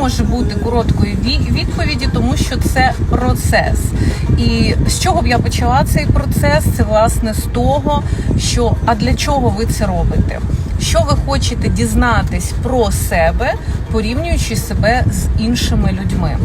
може бути короткої ві- відповіді, тому що це процес. І з чого б я почала цей процес? Це власне з того, що а для чого ви це робите? Що ви хочете дізнатись про себе, порівнюючи себе з іншими людьми?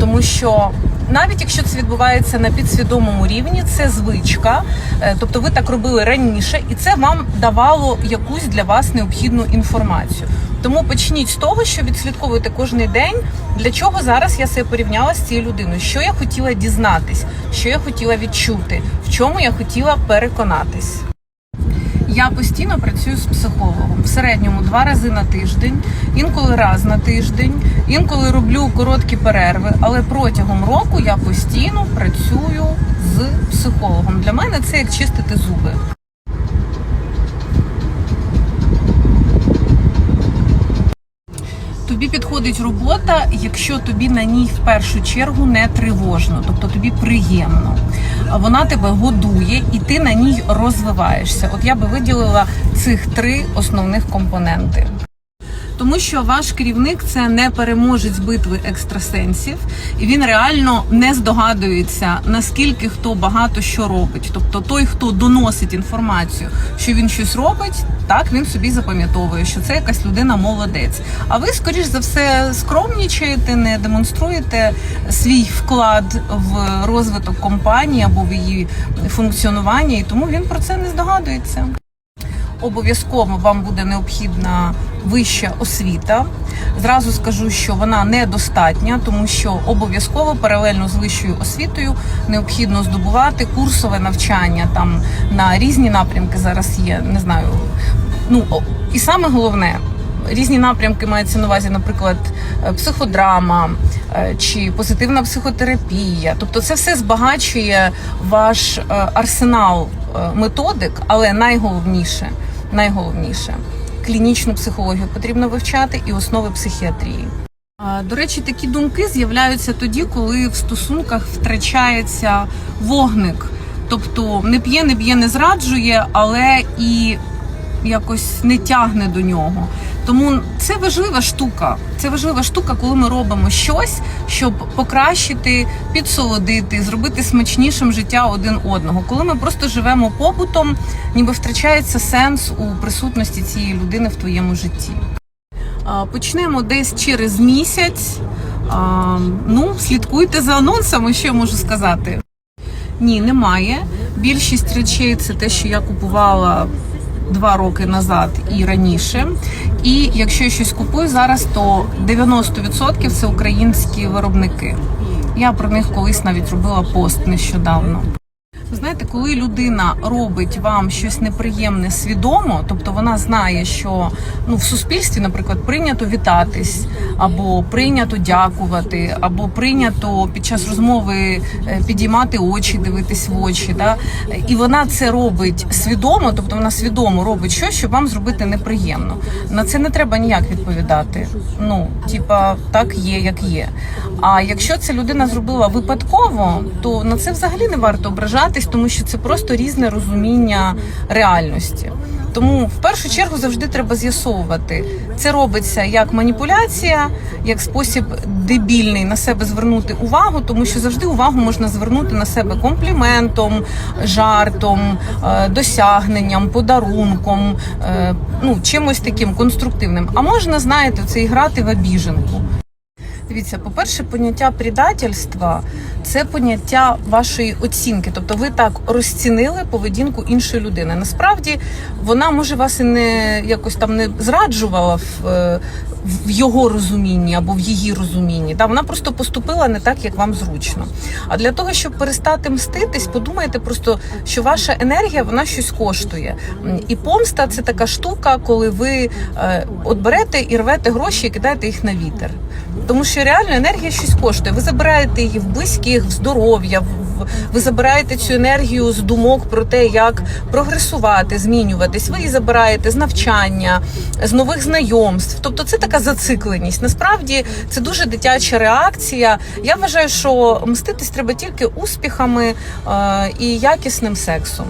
Тому що навіть якщо це відбувається на підсвідомому рівні, це звичка, Е, тобто ви так робили раніше, і це вам давало якусь для вас необхідну інформацію. Тому почніть з того, що відслідковуєте кожен день, для чого зараз я себе порівняла з цією людиною, що я хотіла дізнатись, що я хотіла відчути, в чому я хотіла переконатись. Я постійно працюю з психологом в середньому два рази на тиждень, інколи раз на тиждень, інколи роблю короткі перерви, але протягом року я постійно працюю з психологом. Для мене це як чистити зуби. Тобі підходить робота, якщо тобі на ній в першу чергу не тривожно, тобто тобі приємно. Вона тебе годує і ти на ній розвиваєшся. От я би виділила цих три основних компоненти. Тому що ваш керівник це не переможець битви екстрасенсів, і він реально не здогадується, наскільки хто багато що робить. Тобто той, хто доносить інформацію, що він щось робить, так він собі запам'ятовує, що це якась людина молодець. А ви, скоріш за все, скромнічаєте, не демонструєте свій вклад в розвиток компанії або в її функціонування, і тому він про це не здогадується обов'язково вам буде необхідна вища освіта. Зразу скажу, що вона недостатня, тому що обов'язково паралельно з вищою освітою необхідно здобувати курсове навчання там на різні напрямки. Зараз є, не знаю. Ну і саме головне. Різні напрямки мається на увазі, наприклад, е, психодрама е, чи позитивна психотерапія. Тобто, це все збагачує ваш е, арсенал методик, але найголовніше, найголовніше клінічну психологію потрібно вивчати і основи психіатрії. До речі, такі думки з'являються тоді, коли в стосунках втрачається вогник. Тобто не п'є, не б'є, не зраджує, але і якось не тягне до нього. Тому це важлива штука. Це важлива штука, коли ми робимо щось, щоб покращити, підсолодити, зробити смачнішим життя один одного. Коли ми просто живемо побутом, ніби втрачається сенс у присутності цієї людини в твоєму житті. Почнемо десь через місяць. Ну, слідкуйте за анонсами, що я можу сказати. Ні, немає. Більшість речей це те, що я купувала два роки назад і раніше. І якщо я щось купую зараз, то 90% це українські виробники. Я про них колись навіть робила пост нещодавно. Ви знаєте, коли людина робить вам щось неприємне свідомо, тобто вона знає, що ну в суспільстві, наприклад, прийнято вітатись, або прийнято дякувати, або прийнято під час розмови е, підіймати очі, дивитись в очі, да? і вона це робить свідомо, тобто вона свідомо робить щось, щоб вам зробити неприємно. На це не треба ніяк відповідати. Ну, типа, так є, як є. А якщо це людина зробила випадково, то на це взагалі не варто ображатись, тому що це просто різне розуміння реальності. Тому в першу чергу завжди треба з'ясовувати, це робиться як маніпуляція, як спосіб дебільний на себе звернути увагу, тому що завжди увагу можна звернути на себе компліментом, жартом, е, досягненням, подарунком, е, ну чимось таким конструктивним. А можна, знаєте, це і грати в обіженку. Дивіться, по-перше, поняття предательства це поняття вашої оцінки. Тобто ви так розцінили поведінку іншої людини. Насправді вона може вас і не якось там не зраджувала в, е, в його розумінні або в її розумінні. Да, вона просто поступила не так, як вам зручно. А для того, щоб перестати мститись, подумайте просто, що ваша енергія вона щось коштує. І помста це така штука, коли ви е, от берете і рвете гроші і кидаєте їх на вітер. Тому що реально енергія щось коштує. Ви забираєте її в близьких, в здоров'я, в- ви забираєте цю енергію з думок про те, як прогресувати, змінюватись. Ви її забираєте з навчання, з нових знайомств. Тобто це така зацикленість. Насправді це дуже дитяча реакція. Я вважаю, що мститись треба тільки успіхами е, і якісним сексом.